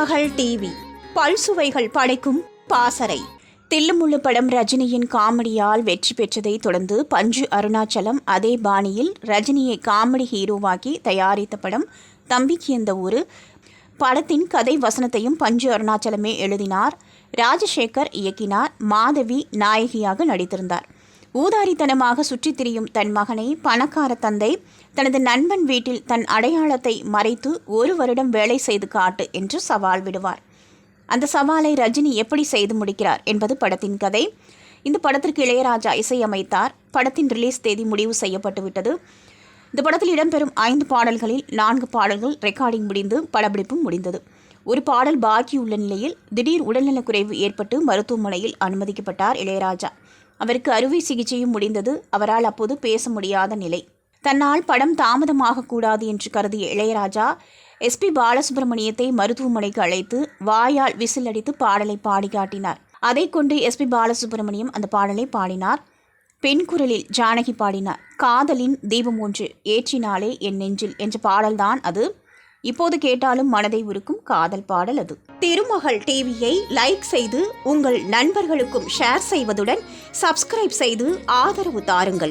மகள் டிவி. பல்சுவைகள் படைக்கும் பாசறை. தில்லுமுள்ளு படம் ரஜினியின் காமெடியால் வெற்றி பெற்றதை தொடர்ந்து பஞ்சு அருணாச்சலம் அதே பாணியில் ரஜினியை காமெடி ஹீரோவாக்கி தயாரித்த படம் தம்பிக்கு எந்த ஊரு. படத்தின் கதை வசனத்தையும் பஞ்சு அருணாச்சலமே எழுதினார். ராஜசேகர் இயக்கினார். மாதவி நாயகியாக நடித்திருந்தார். ஊதாரித்தனமாக சுற்றித் திரியும் தன் மகனை பணக்கார தந்தை தனது நண்பன் வீட்டில் தன் அடையாளத்தை மறைத்து ஒரு வருடம் வேலை செய்து காட்டு என்று சவால் விடுவார். அந்த சவாலை ரஜினி எப்படி செய்து முடிக்கிறார் என்பது படத்தின் கதை. இந்த படத்திற்கு இளையராஜா இசையமைத்தார். படத்தின் ரிலீஸ் தேதி முடிவு செய்யப்பட்டுவிட்டது இந்த படத்தில் இடம்பெறும் ஐந்து பாடல்களில் நான்கு பாடல்கள் ரெக்கார்டிங் முடிந்து படப்பிடிப்பும் முடிந்தது. ஒரு பாடல் பாக்கியுள்ள நிலையில் திடீர் உடல்நலக்குறைவு ஏற்பட்டு மருத்துவமனையில் அனுமதிக்கப்பட்டார் இளையராஜா. அவருக்கு அறுவை சிகிச்சையும் முடிந்தது. அவரால் அப்போது பேச முடியாத நிலை. தன்னால் படம் தாமதமாக கூடாது என்று கருதிய இளையராஜா எஸ்பி பாலசுப்ரமணியத்தை மருத்துவமனைக்கு அழைத்து வாயால் விசில் அடித்து பாடலை பாடி காட்டினார் அதை கொண்டு எஸ்பி பாலசுப்ரமணியம் அந்த பாடலை பாடினார். பெண் குரலில் ஜானகி பாடினார். காதலின் தீபம் ஒன்று ஏற்றினாலே என் நெஞ்சில் என்ற பாடல்தான் அது. இப்போது கேட்டாலும் மனதை உருக்கும் காதல் பாடல் அது. திருமகள் டிவியை லைக் செய்து உங்கள் நண்பர்களுக்கும் ஷேர் செய்வதுடன் சப்ஸ்கிரைப் செய்து ஆதரவு தாருங்கள்.